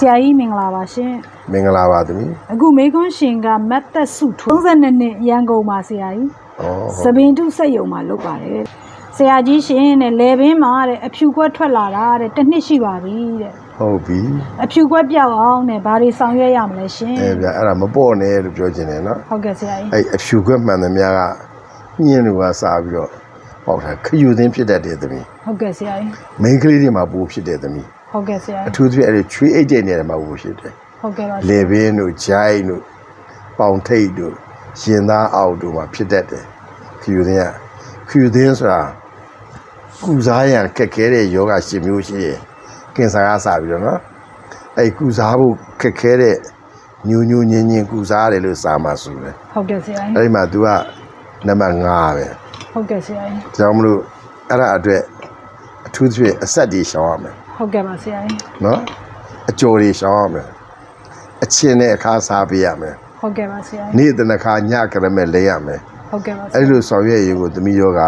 ဆရာကြီးမင်္ဂလာပါရှင်မင်္ဂလာပါသမီးအခုမေကွန်းရှင်ကမတ်သက်စုထွန်း32နှစ်ရန်ကုန်မှာဆရာကြီးဩသပင်တုစက်ယုံမှာလုပ်ပါတယ်ဆရာကြီးရှင်တဲ့လေဘင်းမှာတဲ့အဖြူခွက်ထွက်လာတာတဲ့တစ်နှစ်ရှိပါပြီတဲ့ဟုတ်ပြီအဖြူခွက်ပြောက်အောင်တဲ့ဘာတွေဆောင်ရွက်ရမလဲရှင်အဲဗျအဲ့ဒါမပေါ့နဲ့လို့ပြောချင်တယ်နော်ဟုတ်ကဲ့ဆရာကြီးအဲ့အဖြူခွက်မှန်သမျှကညင်းလူကစားပြီးတော့ပေါက်တာခယူသင်းဖြစ်တတ်တယ်သမီးဟုတ်ကဲ့ဆရာကြီးမိန်းကလေးတွေမှာပိုဖြစ်တယ်သမီး ဟုတ်ကဲ့ဆရာအကြီးထူးသဖြင့်အဲ့ဒီချွေးအိတ်တဲ့နေရာမှာပိုဖြစ်တယ်ဟုတ်ကဲ့ပါဆရာလေဘင်းတို့ဂျိုင်းတို့ပေါင်ထိတ်တို့ရင်သားအောက်တို့မှာဖြစ်တတ်တယ်ခယူသင်းကခယူသင်းဆိုတာကုစားရန်ခက်ခဲတဲ့ယောဂရှင်မျိုးရှိရယ်ကင်ဆာကစပြီးတော့နော်အဲ့ကုစားဖို့ခက်ခဲတဲ့ညူညူညင်ညင်ကုစားရတယ်လို့စာမှာဆိုတယ်ဟုတ်ကဲ့ဆရာကြီးအဲ့ဒီမှာ तू ကနံပါတ်5ပဲဟုတ်ကဲ့ဆရာကြီးဒါကြောင့်မလို့အဲ့ဒါအတွက်အထူးသဖြင့်အဆက်တွေရှောင်ရမယ် ဟုတ်ကဲ့ပါဆရာကြီးနော်အကျော်တွေရှောင်ရမယ်အချင်းနဲ့အခါစားပေးရမယ်ဟုတ်ကဲ့ပါဆရာကြီးနေ့တနခါညကရမဲ့လဲရမယ်ဟုတ်ကဲ့ပါဆရာအဲ့လိုဆောင်ရွက်ရင်ကိုသမီးယောဂ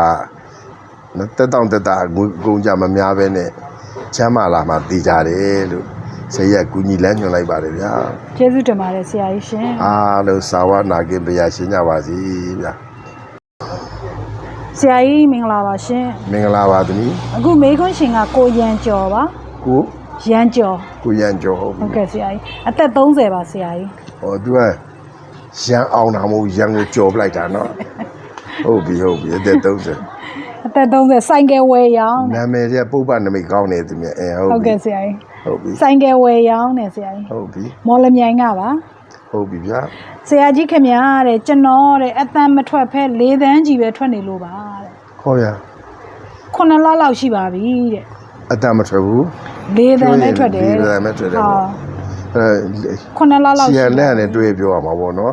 နော်တက်တောင့်တက်တာငွေကုန်ကြမများပဲနဲ့ချမ်းမာလာမှတည်ကြတယ်လို့ဆရာကကူညီလမ်းညွှန်လိုက်ပါတယ်ဗျာကျေးဇူးတင်ပါတယ်ဆရာကြီးရှင်အားလုံးစာဝနာကိပရာရှင်းကြပါစီဗျာဆရာကြီးမင်္ဂလာပါရှင်မင်္ဂလာပါသမီးအခုမေခွန်းရှင်ကကိုရန်ကျော်ပါ ကိုရန်ကျော်ကိုရန်ကျော်ဟုတ်ဟုတ်ပြီကဲ့ဆရာကြီးအသက်30ပါဆရာကြီးဟောသူကရန်အောင်တာမဟုတ်ရန်ကိုကြော်ပလိုက်တာနော်ဟုတ်ပြီဟုတ်ပြီအသက်30အသက်30စိုင်ကယ်ဝယ်ရောင်းနာမည်ကပုပ္ပနမိတ်ကောင်းနေသူမြဲအဲဟုတ်ဟုတ်ပြီကဲ့ဆရာကြီးဟုတ်ပြီစိုင်ကယ်ဝယ်ရောင်းနေဆရာကြီးဟုတ်ပြီမော်လမြိုင်ကပါဟုတ်ပြီဗျာဆရာကြီးခင်ဗျာတဲ့ကျွန်တော်တဲ့အတန်မထွက်ဖဲ၄သန်းကြီးပဲထွက်နေလို့ပါတဲ့ဟောရခုနှစ်လလောက်ရှိပါပြီတဲ့ အတမထွက်ဘူး၄သန်းပဲထွက်တယ်၄သန်းပဲထွက်တယ်ပေါ့ဟုတ်အဲခုနှစ်လလောက်ဆီယရှိန်နဲ့နဲ့တွေ့ပြောရမှာပေါ့နော်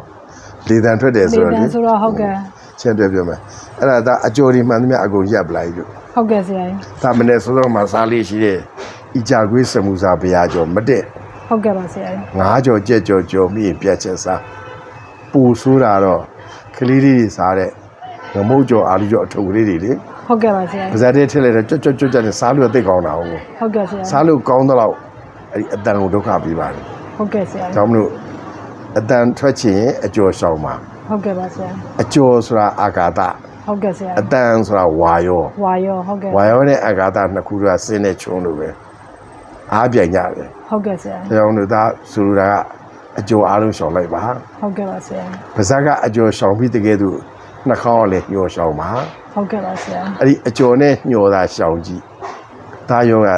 လေတန်ထွက်တယ်၄ဆိုတော့သန်းဆိုတော့ဟုတ်ကဲ့ချင်းတွေ့ပြောမယ်အဲ့ဒါဒါအကျော်ဒီမှန်သမျှအကုန်ရပ်ပလိုက်လို့ဟုတ်ကဲ့ဆရာကြီးဒါမနေ့စောစောမှာစားလေးရှိတဲ့ဤကြကွေးစမှုစာဘုရားကျော်မတက်ဟုတ်ကဲ့ပါဆရာကြီးငါးကျော်ကြက်ကျော်ကျော်မိရင်ပြတ်ချက်စားပူဆိုးတာတော့ကလေးလေးတွေစားတဲ့ငမုတ်ကျော်အာလူကျော်အထုပ်ကလေးတွေလေ ဟုတ်ကဲ့ပါဆရာပါကြီးဇာတ်ထဲထည့်လိုက်တော့ကြွတ်ကြွတ်ကြွတ်ကြွတ်နဲ့စားလို့သိကောင်းတာဟုတ်ဟုတ်ကဲ့ဆရာစားလို့ကောင်းတော့အဲ့ဒီအတန်ကိုဒုက္ခပြီးပါတယ်ဟုတ်ကဲ့ဆရာ။ဒါမှမဟုတ်အတန်ထွက်ချင်ရင်အကျော်ရှောင်ပါဟုတ်ကဲ့ပါဆရာအကျော်ဆိုတာအာကာသဟုတ်ကဲ့ဆရာအတန်ဆိုတာဝါယောဝါရောဟုတ်ကဲ့ဝါယောနဲ့အာကာသနှစ်ခုကဆင်းတဲ့ချုံလို့ပဲအားပြိုင်ကြတယ်ဟုတ်ကဲ့ဆရာ။ဒါကြောင့်လို့ဒါဆိုလိုတာကအကျော်အားလုံးရှောင်လိုက်ပါဟုတ်ကဲ့ပါဆရာ။ပါဇက်ကအကျော်ရှောင်ပြီးတကယ်သူ နှာခေါင်းကလည်းညှော်ရှောင်ပါဟုတ်ကဲ့ပါဆရာ။အဲ့ဒီအကျော်နဲ့ညှော်တာရှောင်ကြည့်။ဒါရောက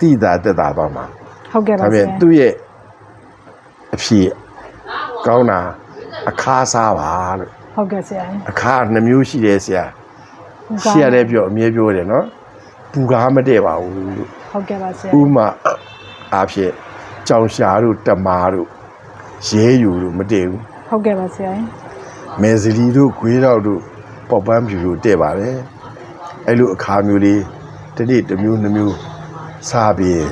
တိတာတက်တာပါမှာဟုတ်ကဲ့။ပါဒါဆပြန်ရာသူ့ရဲ့အဖြစ်ကောင်းတာအခါစားပါလို့ဟုတ်ကဲ့ဆရာအခါနှမျိုးရှိတယ်ဆရာရှိရတယ်ပြောအမြဲပြောတယ်နော်ပူကားမတည့်ပါဘူးလို့ဟုတ်ကဲ့ပါဆရာဥမာအားဖြင့်ကြောင်ရှာတို့တမာတို့ရဲယူတို့မတည့်ဘူးဟုတ်ကဲ့ပါဆရာ မဲစလီတို့ဂွေးတော့တို့ပေါပန်းဖြူတို့တည့်ပါတယ်အဲ့လိုအခါမျိုးလေးတစ်နေ့တစ်မျိုးနှစ်မျိုးစားပြီး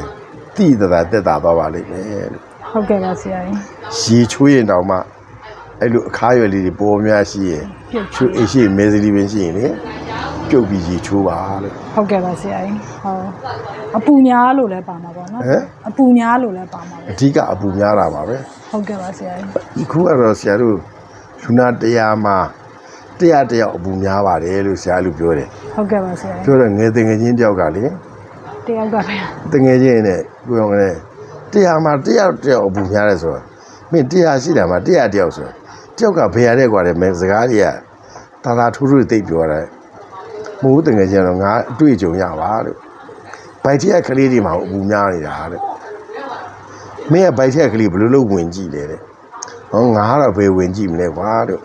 တိတတာတက်တာသွားပါလိမ့်မယ်လို့ဟုတ်ကဲ့ပါဆရာရေချိုးရင်တောင်မှအဲ့လိုအခါရွယ်လေးတွေပေါ်များရှိရင်ပြုတ်ချိုးအရှိမဲစလီပင်ရှိရင်လေပြုတ်ပြီးရေချိုးပါလို့ဟုတ်ကဲ့ပါဆရာဟုတ်အပူများလို့လည်းပါမှာပေါ့နော်ဟမ်အပူများလို့လည်းပါမှာအဓိကအပူများတာပါပဲဟုတ်ကဲ့ပါဆရာဒီခုကတော့ဆရာတို့ လူနာတရားမှာတရားတယောက်အပူများပါတယ်လို့ဆရာလူပြောတယ်ဟုတ်ကဲ့ပါဆရာပြောတော့ငယ်တငယ်ချင်းတယောက်ကလေတယောက်ကပဲတငယ်ချင်းနဲ့ကိုရောင်နဲ့တရားမှာတရားတယောက်အပူများတယ်ဆိုတော့မင်းတရားရှိတာမှာတရားတယောက်ဆိုတော့တယောက်ကဘယ်ရတဲ့ကွာတဲ့မင်းစကားတွေကတာတာထူးထူးသိပ်ပြောတယ်မဟုတ်တငယ်ချင်းတော့ငါအတွေ့အကြုံရပါလို့ဘိုက်ထက်ကလေးတွေမှာအပူများနေတာတဲ့မင်းကဘိုက်ထက်ကလေးဘယ်လိုလုပ်ဝင်ကြည့်လဲတဲ့ ဟောငါကတော့ဘယ်ဝင်ကြည့်မလဲကွာတို့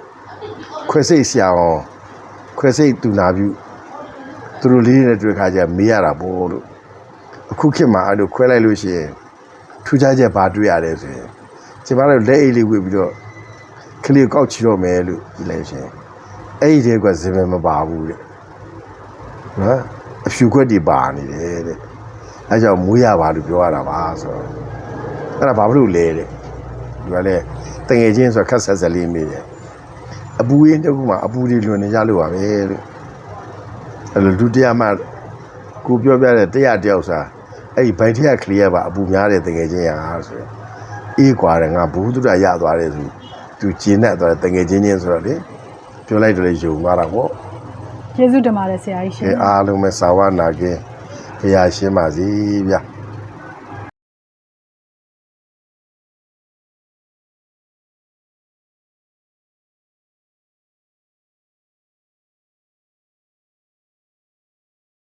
ခွဲစိတ်ဆရာအောင်ခွဲစိတ်တူနာပြုသူတို့လေးနဲ့တွေ့ခါကျမေးရတာပေါ့လို့အခုခေတ်မှာအဲ့လိုခွဲလိုက်လို့ရှိရင်ထူးခြားချက်ဘာတွေ့ရတယ်ဆိုရင်ကျမတို့လက်အိတ်လေးဝေပြီးတော့ကလေးကိုကောက်ချီတော့မယ်လို့ဒီလိုက်ရှင်အဲ့ဒီတွေကဇင်မမပါဘူးတဲ့နော်အဖြူခွက်တွေပါနေတယ်တဲ့အဲကြောင့်မွေးရပါလို့ပြောရတာပါဆိုတော့အဲ့ဒါဘာဖြစ်လို့လဲတဲ့ သူကလည်းတငယ်ချင်းဆိုတော့ခက်ဆက်ဆက်လေးမိတယ်အပူရင်းတစ်ခုမှအပူတွေလွန်နေရလို့ပါပဲလို့အဲ့လိုဒုတိယမှကိုပြောပြတဲ့တရားတယောက်စားအဲ့ဒီဘိုင်ထက်ကလေးရပါအပူများတဲ့တငယ်ချင်းရာဆိုရင်အေးကွာတယ်ငါဘုသူတရသွားတယ်ဆိုသူကျင်းတတ်သွားတယ်တငယ်ချင်းချင်းဆိုတော့လေပြောလိုက်တယ်ယုံသွားတာပေါ့ကျေးဇူးတင်ပါတယ်ဆရာကြီးရှင်အားလုံးပဲစာဝနာခြင်းဘုရားရှင်းပါစီဗျာ